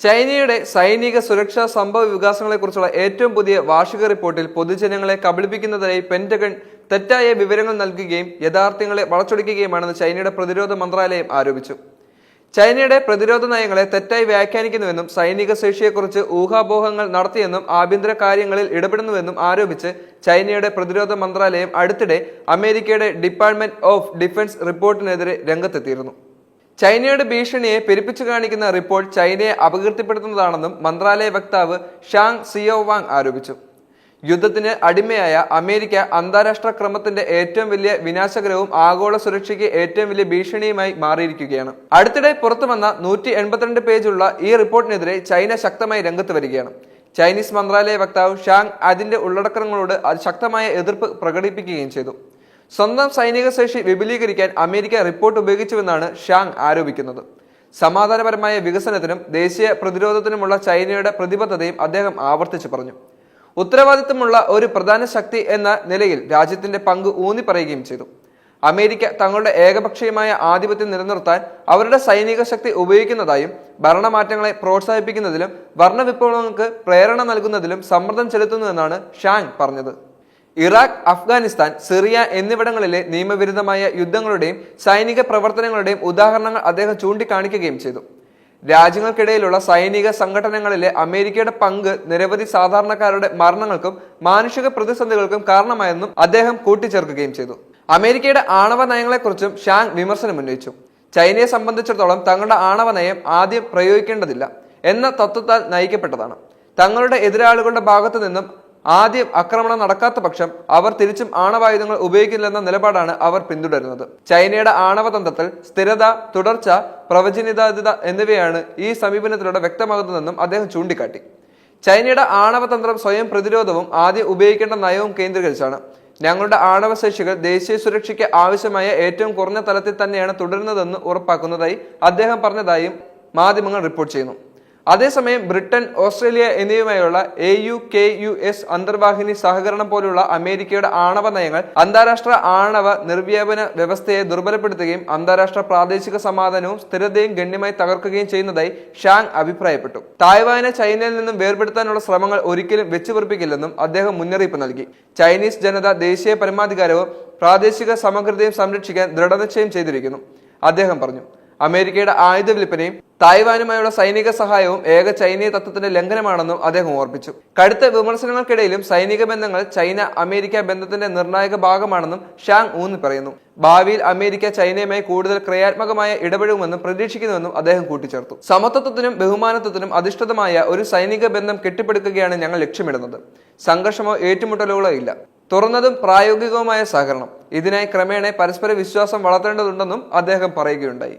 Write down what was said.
ചൈനയുടെ സൈനിക സുരക്ഷാ സംഭവ വികാസങ്ങളെക്കുറിച്ചുള്ള ഏറ്റവും പുതിയ വാർഷിക റിപ്പോർട്ടിൽ പൊതുജനങ്ങളെ കബളിപ്പിക്കുന്നതിനായി പെന്റഗൺ തെറ്റായ വിവരങ്ങൾ നൽകുകയും യഥാർത്ഥങ്ങളെ വളച്ചൊടിക്കുകയുമാണെന്ന് ചൈനയുടെ പ്രതിരോധ മന്ത്രാലയം ആരോപിച്ചു. ചൈനയുടെ പ്രതിരോധ നയങ്ങളെ തെറ്റായി വ്യാഖ്യാനിക്കുന്നുവെന്നും സൈനിക ശേഷിയെക്കുറിച്ച് ഊഹാപോഹങ്ങൾ നടത്തിയെന്നും ആഭ്യന്തര കാര്യങ്ങളിൽ ഇടപെടുന്നുവെന്നും ആരോപിച്ച് ചൈനയുടെ പ്രതിരോധ മന്ത്രാലയം അടുത്തിടെ അമേരിക്കയുടെ ഡിപ്പാർട്ട്മെന്റ് ഓഫ് ഡിഫൻസ് റിപ്പോർട്ടിനെതിരെ രംഗത്തെത്തിയിരുന്നു. ചൈനയുടെ ഭീഷണിയെ പെരുപ്പിച്ചു കാണിക്കുന്ന റിപ്പോർട്ട് ചൈനയെ അപകീർത്തിപ്പെടുത്തുന്നതാണെന്നും മന്ത്രാലയ വക്താവ് ഷാങ് സിയോ വാങ് ആരോപിച്ചു. യുദ്ധത്തിന് അടിമയായ അമേരിക്ക അന്താരാഷ്ട്ര ക്രമത്തിന്റെ ഏറ്റവും വലിയ വിനാശകരവും ആഗോള സുരക്ഷയ്ക്ക് ഏറ്റവും വലിയ ഭീഷണിയുമായി മാറിയിരിക്കുകയാണ്. അടുത്തിടെ പുറത്തു വന്ന നൂറ്റി എൺപത്തിരണ്ട് പേജുള്ള ഈ റിപ്പോർട്ടിനെതിരെ ചൈന ശക്തമായി രംഗത്ത് വരികയാണ്. ചൈനീസ് മന്ത്രാലയ വക്താവ് ഷാങ് അതിന്റെ ഉള്ളടക്കങ്ങളോട് ശക്തമായ എതിർപ്പ് പ്രകടിപ്പിക്കുകയും ചെയ്തു. സ്വന്തം സൈനിക ശേഷി വിപുലീകരിക്കാൻ അമേരിക്ക റിപ്പോർട്ട് ഉപയോഗിച്ചുവെന്നാണ് ഷാങ് ആരോപിക്കുന്നത്. സമാധാനപരമായ വികസനത്തിനും ദേശീയ പ്രതിരോധത്തിനുമുള്ള ചൈനയുടെ പ്രതിബദ്ധതയും അദ്ദേഹം ആവർത്തിച്ചു പറഞ്ഞു. ഉത്തരവാദിത്തമുള്ള ഒരു പ്രധാന ശക്തി എന്ന നിലയിൽ രാജ്യത്തിന്റെ പങ്ക് ഊന്നി പറയുകയും ചെയ്തു. അമേരിക്ക തങ്ങളുടെ ഏകപക്ഷീയമായ ആധിപത്യം നിലനിർത്താൻ അവരുടെ സൈനിക ശക്തി ഉപയോഗിക്കുന്നതായും ഭരണമാറ്റങ്ങളെ പ്രോത്സാഹിപ്പിക്കുന്നതിലും വർണവിപ്ലവങ്ങൾക്ക് പ്രേരണ നൽകുന്നതിലും സമ്മർദ്ദം ചെലുത്തുന്നുവെന്നാണ് ഷാങ് പറഞ്ഞത്. ഇറാഖ് അഫ്ഗാനിസ്ഥാൻ സിറിയ എന്നിവിടങ്ങളിലെ നിയമവിരുദ്ധമായ യുദ്ധങ്ങളുടെയും സൈനിക പ്രവർത്തനങ്ങളുടെയും ഉദാഹരണങ്ങൾ അദ്ദേഹം ചൂണ്ടിക്കാണിക്കുകയും ചെയ്തു. രാജ്യങ്ങൾക്കിടയിലുള്ള സൈനിക സംഘടനകളിലെ അമേരിക്കയുടെ പങ്ക് നിരവധി സാധാരണക്കാരുടെ മരണങ്ങൾക്കും മാനുഷിക പ്രതിസന്ധികൾക്കും കാരണമായെന്നും അദ്ദേഹം കൂട്ടിച്ചേർക്കുകയും ചെയ്തു. അമേരിക്കയുടെ ആണവ നയങ്ങളെക്കുറിച്ചും ഷാങ് വിമർശനം ഉന്നയിച്ചു. ചൈനയെ സംബന്ധിച്ചിടത്തോളം തങ്ങളുടെ ആണവ നയം ആദ്യം പ്രയോഗിക്കേണ്ടതില്ല എന്ന തത്വത്താൽ നയിക്കപ്പെട്ടതാണ്. തങ്ങളുടെ എതിരാളികളുടെ ഭാഗത്തു നിന്നും ആദ്യം ആക്രമണം നടക്കാത്ത പക്ഷം അവർ തിരിച്ചും ആണവായുധങ്ങൾ ഉപയോഗിക്കില്ലെന്ന നിലപാടാണ് അവർ പിന്തുടരുന്നത്. ചൈനയുടെ ആണവതന്ത്രത്തിൽ സ്ഥിരത തുടർച്ച പ്രവചനിതാതിത എന്നിവയാണ് ഈ സമീപനത്തിലൂടെ വ്യക്തമാകുന്നതെന്നും അദ്ദേഹം ചൂണ്ടിക്കാട്ടി. ചൈനയുടെ ആണവതന്ത്രം സ്വയം പ്രതിരോധവും ആദ്യം ഉപയോഗിക്കേണ്ട നയവും കേന്ദ്രീകരിച്ചാണ്. ഞങ്ങളുടെ ആണവശേഷികൾ ദേശീയ സുരക്ഷയ്ക്ക് ആവശ്യമായ ഏറ്റവും കുറഞ്ഞ തലത്തിൽ തന്നെയാണ് തുടരുന്നതെന്ന് ഉറപ്പാക്കുന്നതായി അദ്ദേഹം പറഞ്ഞതായും മാധ്യമങ്ങൾ റിപ്പോർട്ട് ചെയ്യുന്നു. അതേസമയം Britain Australia എന്നിവയുമായുള്ള A U K U S അന്തർവാഹിനി സഹകരണം പോലുള്ള അമേരിക്കയുടെ ആണവ നയങ്ങൾ അന്താരാഷ്ട്ര ആണവ നിർവ്യാപന വ്യവസ്ഥയെ ദുർബലപ്പെടുത്തുകയും അന്താരാഷ്ട്ര പ്രാദേശിക സമാധാനവും സ്ഥിരതയും ഗണ്യമായി തകർക്കുകയും ചെയ്യുന്നതായി ഷാങ് അഭിപ്രായപ്പെട്ടു. തായ്വാനെ ചൈനയിൽ നിന്നും വേർപെടുത്താനുള്ള ശ്രമങ്ങൾ ഒരിക്കലും വെച്ചുപൊറിപ്പിക്കില്ലെന്നും അദ്ദേഹം മുന്നറിയിപ്പ് നൽകി. ചൈനീസ് ജനത ദേശീയ പരമാധികാരവും പ്രാദേശിക സമഗ്രതയും സംരക്ഷിക്കാൻ ദൃഢനിശ്ചയം ചെയ്തിരിക്കുന്നു. അദ്ദേഹം പറഞ്ഞു അമേരിക്കയുടെ ആയുധ വിൽപ്പനയും തായ്വാനുമായുള്ള സൈനിക സഹായവും ഏക ചൈനീയ തത്വത്തിന്റെ ലംഘനമാണെന്നും അദ്ദേഹം ഓർപ്പിച്ചു. കടുത്ത വിമർശനങ്ങൾക്കിടയിലും സൈനിക ബന്ധങ്ങൾ ചൈന അമേരിക്ക ബന്ധത്തിന്റെ നിർണായക ഭാഗമാണെന്നും ഷാങ് ഊന്ന് പറയുന്നു ഭാവിയിൽ അമേരിക്ക ചൈനയുമായി കൂടുതൽ ക്രിയാത്മകമായ ഇടപെടുമെന്നും പ്രതീക്ഷിക്കുന്നുവെന്നും അദ്ദേഹം കൂട്ടിച്ചേർത്തു. സമത്വത്തിനും ബഹുമാനത്വത്തിനും അധിഷ്ഠിതമായ ഒരു സൈനിക ബന്ധം കെട്ടിപ്പടുക്കുകയാണ് ഞങ്ങൾ ലക്ഷ്യമിടുന്നത്. സംഘർഷമോ ഏറ്റുമുട്ടലുകളോ ഇല്ല. തുറന്നതും പ്രായോഗികവുമായ സഹകരണം. ഇതിനായി ക്രമേണ പരസ്പര വിശ്വാസം വളർത്തേണ്ടതുണ്ടെന്നും അദ്ദേഹം പറയുകയുണ്ടായി.